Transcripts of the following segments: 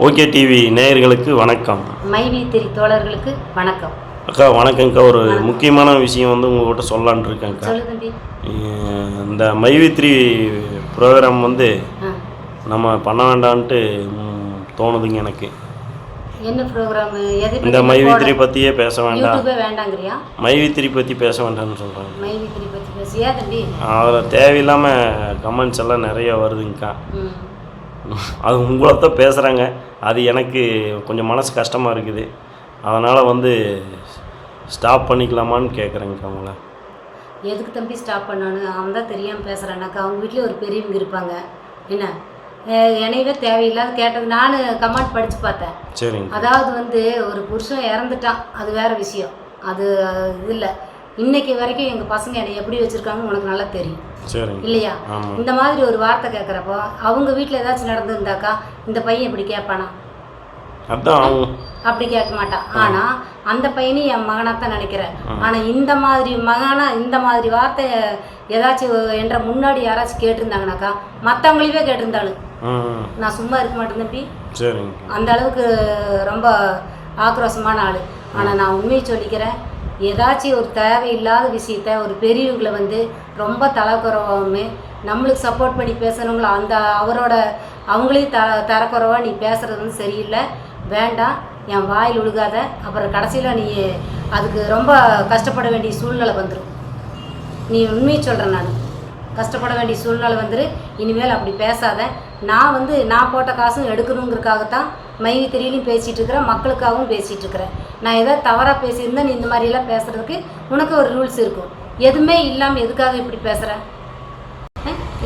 Okay TV நேயர்களுக்கு வணக்கம். மைவி திரி தோழர்களுக்கு வணக்கம். அக்கா வணக்கம்க்கா ஒரு முக்கியமான விஷயம் வந்து உங்கள்கிட்ட சொல்லலான் அஹ் இந்த மைவித்ரி ப்ரோக்ராம் வந்து நம்ம பண்ண வேண்டான்ட்டு தோணுதுங்க எனக்கு. என்ன ப்ரோக்ராம் இந்த மைவித்ரி பற்றியே பேச வேண்டாம். வேண்டாங்கிறியா? மைவித்ரி பற்றி பேச வேண்டாம்னு சொல்கிறாங்க மைவி திரி பற்றி பேசியா தம்பி? அதில் தேவையில்லாமல் கமெண்ட்ஸ் எல்லாம் நிறைய வருதுங்கக்கா. அது உங்களை தான் பேசுகிறாங்க அது எனக்கு கொஞ்சம் மனசு கஷ்டமாக இருக்குது. அதனால் வந்து ஸ்டாப் பண்ணிக்கலாமான்னு கேட்குறேங்கக்கா உங்களை எதுக்கு தம்பி ஸ்டாப் பண்ணணும்? அவன் தான் தெரியாமல் பேசுகிறானாக்கா அவங்க வீட்டில் ஒரு பெரியவங்க இருப்பாங்க. என்ன? என்னையவே தேவையில்லாத கேட்டது. நான் கமெண்ட் படித்து பார்த்தேன். சரிங்க. அதாவது வந்து ஒரு புருஷன் இறந்துட்டான். அது வேற விஷயம். அது இது இல்லை. இன்னைக்கு வரைக்கும் எங்கள் பசங்க என்னை எப்படி வச்சுருக்காங்கன்னு உனக்கு நல்லா தெரியும். இல்லையா? இந்த மாதிரி ஒரு வார்த்தை கேட்குறப்போ அவங்க வீட்டில் ஏதாச்சும் நடந்திருந்தாக்கா இந்த பையன் இப்படி கேட்பானா? அப்படி கேட்க மாட்டான் ஆனால் அந்த பையனையும் என் மகனாக தான் நினைக்கிறேன். ஆனால் இந்த மாதிரி மகனா இந்த மாதிரி வார்த்தை ஏதாச்சும் என்ற முன்னாடி யாராச்சும் கேட்டிருந்தாங்கனாக்கா மற்றவங்களையே கேட்டிருந்தாலும் நான் சும்மா இருக்க மாட்டேன் தம்பி. அந்த அளவுக்கு ரொம்ப ஆக்ரோஷமான ஆள். ஆனால் நான் உண்மையை சொல்லிக்கிறேன். ஏதாச்சும் ஒரு தேவையில்லாத விஷயத்த ஒரு பெரியவங்களை வந்து ரொம்ப தலைக்குறவாமே நம்மளுக்கு சப்போர்ட் பண்ணி பேசுகிறவங்கள அந்த அவரோட அவங்களையும் த தரக்குறவா நீ பேசுகிறது வந்து சரியில்லை வேண்டாம் என் வாயில் ஒழுகாத அப்புறம் கடைசியில் நீ அதுக்கு ரொம்ப கஷ்டப்பட வேண்டிய சூழ்நிலை வந்துடும் நீ உண்மையை சொல்கிறேன் நான். கஷ்டப்பட வேண்டிய சூழ்நிலை வந்துரு இனிமேல் அப்படி பேசாத. நான் வந்து நான் போட்ட காசும் எடுக்கணுங்கிறக்காகத்தான் மைவி திரியிலையும் பேசிகிட்டு இருக்கிறேன் மக்களுக்காகவும் பேசிகிட்டு இருக்கிறேன் நான் ஏதாவது தவறாக பேசியிருந்தேன் நீ இந்த மாதிரியெல்லாம் பேசுகிறதுக்கு உனக்கு ஒரு ரூல்ஸ் இருக்கும். எதுவுமே இல்லாமல் எதுக்காக இப்படி பேசுகிறேன்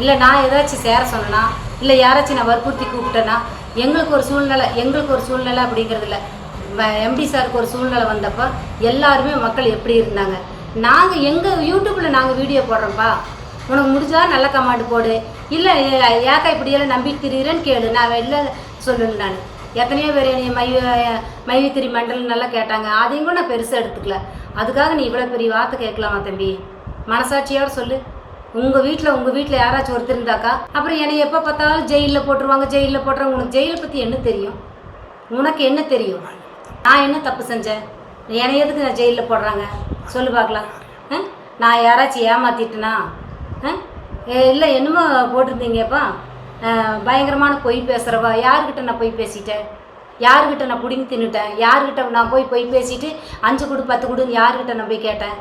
இல்லை நான் ஏதாச்சும் சேர சொன்னேன்னா இல்லை யாராச்சும் நான் வற்புறுத்தி கூப்பிட்டேனா? எங்களுக்கு ஒரு சூழ்நிலை எங்களுக்கு ஒரு சூழ்நிலை அப்படிங்கிறது இல்லை. எம்டி சாருக்கு ஒரு சூழ்நிலை வந்தப்போ எல்லாருமே மக்கள் எப்படி இருந்தாங்க? நாங்கள் எங்கள் யூடியூப்பில் நாங்கள் வீடியோ போடுறோம்ப்பா உனக்கு முடிஞ்சா நல்ல கமாண்ட் போடு. இல்லை ஏக்கா இப்படியெல்லாம் நம்பிட்டு திரியிறேன்னு கேளு. நான் வெளில சொல்லணும் நான். எத்தனையோ பேர் என்னை மைவ மைவித்திரி மண்டல் நல்லா கேட்டாங்க. அதையும் கூட நான் பெருசாக எடுத்துக்கல. அதுக்காக நீ இவ்வளோ பெரிய வார்த்தை கேட்கலாமா தம்பி? மனசாட்சியோட சொல்லு. உங்கள் வீட்டில் உங்கள் வீட்டில் யாராச்சும் ஒருத்தர் இருந்தாக்கா அப்புறம் என்னை எப்போ பார்த்தாலும் ஜெயிலில் போட்டுருவாங்க ஜெயிலில் போட்டுருவாங்க. உனக்கு ஜெயிலை பற்றி என்ன தெரியும்? உனக்கு என்ன தெரியும்? நான் என்ன தப்பு செஞ்சேன்? என்னை எதுக்கு நான் ஜெயிலில் போடுறாங்க? சொல்லு பார்க்கலாம். நான் யாராச்சும் ஏமாத்திட்டேனா? இல்லை என்னமோ போட்டிருந்தீங்கப்பா. பயங்கரமான பொய் பேசுகிறவா யாருக்கிட்ட நான் பொய் பேசிட்டேன்? யாருக்கிட்ட நான் பிடிங்கி தின்னுட்டேன்? யாருக்கிட்ட நான் போய் பொய் பேசிட்டு அஞ்சு கொடு பத்து கொடுன்னு யாருக்கிட்ட நான் போய் கேட்டேன்?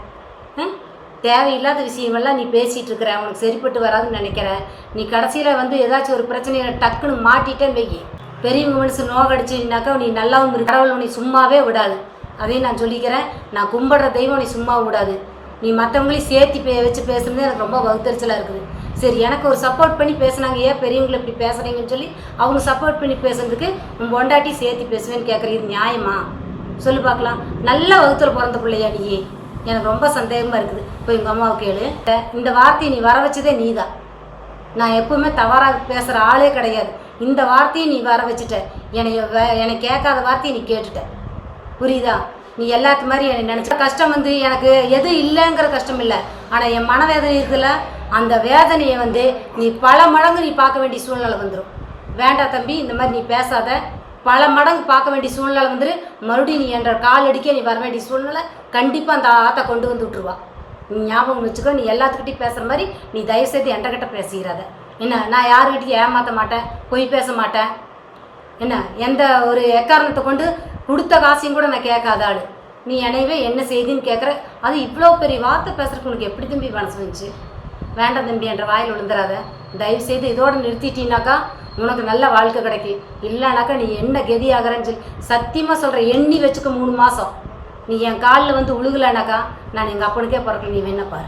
தேவையில்லாத விஷயமெல்லாம் நீ பேசிகிட்டு இருக்கிற. உனக்கு சரிப்பட்டு வராதுன்னு நினைக்கிறேன். நீ கடைசியில் வந்து ஏதாச்சும் ஒரு பிரச்சனையை டக்குன்னு மாட்டிட்டேன்னு வைக்கி பெரியவங்க மனுஷன் நோகடிச்சுனாக்கா நீ நல்லாவும் கடவுள் உன்னை சும்மாவே விடாது. அதையும் நான் சொல்லிக்கிறேன். நான் கும்பிட்ற தெய்வம் உன்னை சும்மா விடாது. நீ மற்றவங்களையும் சேர்த்து பே வச்சு பேசுனது எனக்கு ரொம்ப வகுத்தறிச்சலாக இருக்குது. சரி எனக்கு ஒரு சப்போர்ட் பண்ணி பேசுனாங்க. ஏன் பெரியவங்களை இப்படி பேசுகிறீங்கன்னு சொல்லி அவங்க சப்போர்ட் பண்ணி பேசுறதுக்கு உன் பொண்டாட்டி சேர்த்து பேசுவேன்னு கேட்குறது இது நியாயமா? சொல்லு பார்க்கலாம் நல்ல வகுத்துல பிறந்த பிள்ளையா நீ எனக்கு ரொம்ப சந்தேகமாக இருக்குது. இப்போ எங்கள் அம்மாவை கேளு. இந்த வார்த்தையை நீ வர வச்சதே நீ தான் நான் எப்பவுமே தவறாக பேசுகிற ஆளே கிடையாது. இந்த வார்த்தையை நீ வர வச்சுட்ட. என்னை வே- என்னை கேட்காத வார்த்தையை நீ கேட்டுட்ட. புரியுதா? நீ எல்லாத்து மாதிரி என்னை நினச்ச. கஷ்டம் வந்து எனக்கு எது இல்லைங்கிற கஷ்டம் இல்லை. ஆனால் என் மனவேதனை இருக்குல்ல அந்த வேதனையை வந்து நீ பல மடங்கு நீ பார்க்க வேண்டிய சூழ்நிலை வந்துடும் வேண்டாம் தம்பி இந்த மாதிரி நீ பேசாத. பல மடங்கு பார்க்க வேண்டிய சூழ்நிலை வந்துரு. மறுபடியும் நீ என்ற கால் அடிக்க நீ வர வேண்டிய சூழ்நிலை கண்டிப்பாக அந்த ஆத்தை கொண்டு வந்து விட்டுருவா. நீ ஞாபகம் வச்சுக்கோ நீ எல்லாத்துக்கிட்டையும் பேசுகிற மாதிரி நீ தயவுசெய்து என்கிட்ட பேசிக்கிறாத என்ன நான் யாருக்கிட்டையும் ஏமாற்ற மாட்டேன்? பொய் பேச மாட்டேன்? என்ன எந்த ஒரு எக்காரணத்தை கொண்டு கொடுத்த காசையும் கூட நான் கேட்காத ஆள். நீ எனவே என்ன செய்தின்னு கேட்குற. அது இவ்வளோ பெரிய வார்த்தை பேசுறதுக்கு உனக்கு எப்படி தம்பி மனசு வந்துச்சு? வேண்டாம் தம்பி என்ற வாயில் விழுந்துடாத தயவு செய்து இதோடு நிறுத்திட்டீனாக்கா உனக்கு நல்ல வாழ்க்கை கிடைக்கும். இல்லைனாக்கா நீ என்ன கதி ஆகிறேன்னு சொல்லி சத்தியமாக சொல்கிறேன் எண்ணி வச்சுக்க மூணு மாதம் நீ என் காலில் வந்து உழுகலைனாக்கா நான் எங்கள் அப்பனுக்கே பிறக்கல. நீ வேணா பாரு.